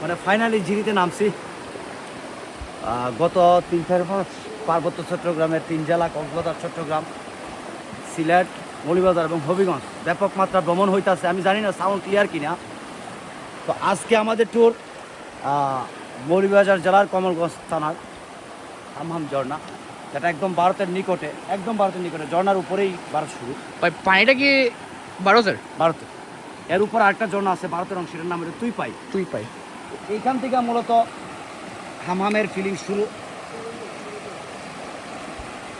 মানে ফাইনালি জিরিতে নামছি। গত তিন চার মাস পার্বত্য চট্টগ্রামের তিন জেলা কক্সবাজার চট্টগ্রাম সিলেট মৌলিবাজার এবং হবিগঞ্জ। ব্যাপক মাত্রা ভ্রমণ হইতাছে। আমি জানি না সাউন্ড ক্লিয়ার কিনা। তো আজকে আমাদের ট্যুর মৌলিবাজার জেলার কমলগঞ্জ থানার হামহাম ঝর্ণা যেটা একদম ভারতের নিকটে একদম ভারতের নিকটে ঝর্ণার উপরেই ভারত শুরু। পানিটা কি ভারতের? ভারতে এর উপর আরেকটা ঝর্ণা আছে ভারতের অংশের নাম হলো তুই পাই তুই পাই এইখান থেকে মূলত হামহামের ফিলিং শুরু।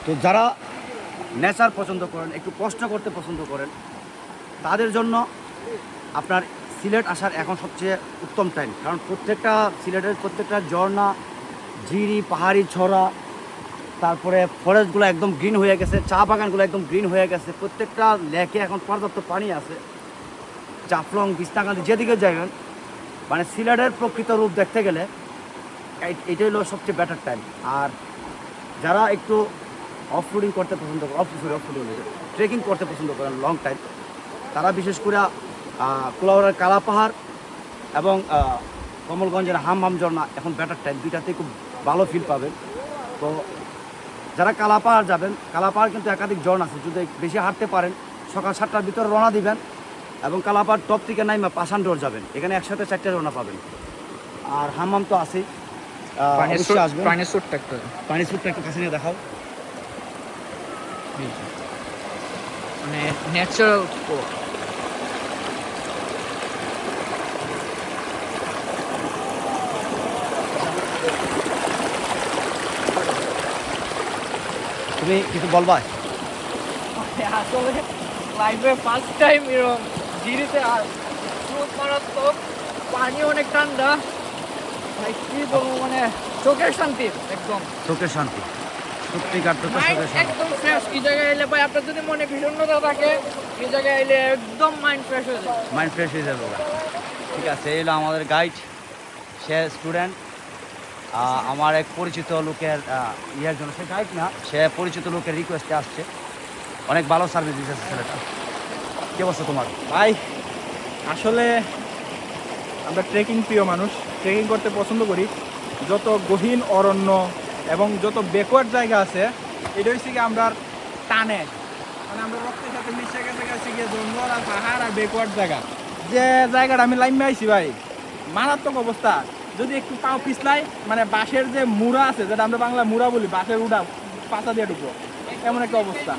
তো যারা নেচার পছন্দ করেন, একটু কষ্ট করতে পছন্দ করেন, তাদের জন্য আপনার সিলেট আসার এখন সবচেয়ে উত্তম টাইম কারণ প্রত্যেকটা সিলেটের প্রত্যেকটা ঝর্ণা, ঝিরি, পাহাড়ি ছড়া, তারপরে ফরেস্টগুলো একদম গ্রিন হয়ে গেছে, চা বাগানগুলো একদম গ্রিন হয়ে গেছে, প্রত্যেকটা লেকে এখন পর্যাপ্ত পানি আছে। জাফলং বিস্তাকান্দি যেদিকে যাবেন মানে সিলেটের প্রকৃত রূপ দেখতে গেলে এটাই হলো সবচেয়ে বেটার টাইম আর যারা একটু অফ রোডিং করতে পছন্দ করেন অফ সরি অফ ট্রেকিং করতে পছন্দ করেন লং টাইম তারা বিশেষ করে কুলাউড়ার কালা পাহাড় এবং কমলগঞ্জের হাম হাম ঝর্ণা, এখন বেটার টাইম দুইটাতেই খুব ভালো ফিল পাবেন। তো যারা কালাপাহাড় যাবেন, কালাপাহাড় কিন্তু একাধিক ঝর্ণা আছে, যদি বেশি হাঁটতে পারেন, সকাল সাতটার ভিতরে রওনা দিবেন এবং কালাপাহাড় টপ থেকে নাইমা পাশান ডোর যাবেন। এখানে একসাথে চারটে রওনা পাবেন। আর হাম্মাম তো আছেই। আহ, পানির অবশ্যই আসবেন। পানির স্রোতটা একটা পানি স্যুটটা একটু কাছে নিয়ে দেখাও। মানে ন্যাচারাল তুমি কিছু বলবা? আসলে লাইফে ফার্স্ট টাইম এরকম। জিরিতে আর স্রোত মারাত্মক পানি অনেক ঠান্ডা। ভাই কি বলব মানে চোখের শান্তি একদম। চোখের শান্তি। সত্যিকার তো একদম ফ্রেশ এই জায়গায় এলে ভাই আপনার যদি মনে বিষণ্ণতা থাকে এই জায়গায় এলে একদম মাইন্ড ফ্রেশ হয়ে যায় মাইন্ড ফ্রেশ হয়ে যাবে ঠিক আছে এই হলো আমাদের গাইড সে স্টুডেন্ট আমার এক পরিচিত লোকের ইয়ের জন্য সে গাইড না সে পরিচিত লোকের রিকোয়েস্টে আসছে। অনেক ভালো সার্ভিস দিয়েছে ছেলেটা। কি অবস্থা তোমার? ভাই, আসলে আমরা ট্রেকিং প্রিয় মানুষ। ট্রেকিং করতে পছন্দ করি। যত গহীন অরণ্য এবং যত বেকওয়ার্ড জায়গা আছে, এটা হচ্ছে কি আমরা টানে। মানে আমরা রক্তের সাথে মিশে গেছে গেছে গিয়ে জঙ্গল আর পাহাড় আর ব্যাকওয়ার্ড জায়গা। যে জায়গাটা আমি লাইমে আইছি ভাই, মারাত্মক অবস্থা। যদি একটু পাও পিছলাই মানে বাঁশের যে মুড়া আছে, যেটা আমরা বাংলা মুড়া বলি, বাঁশের উড়া, পাতা দিয়ে ঢুকবো। এমন একটা অবস্থা।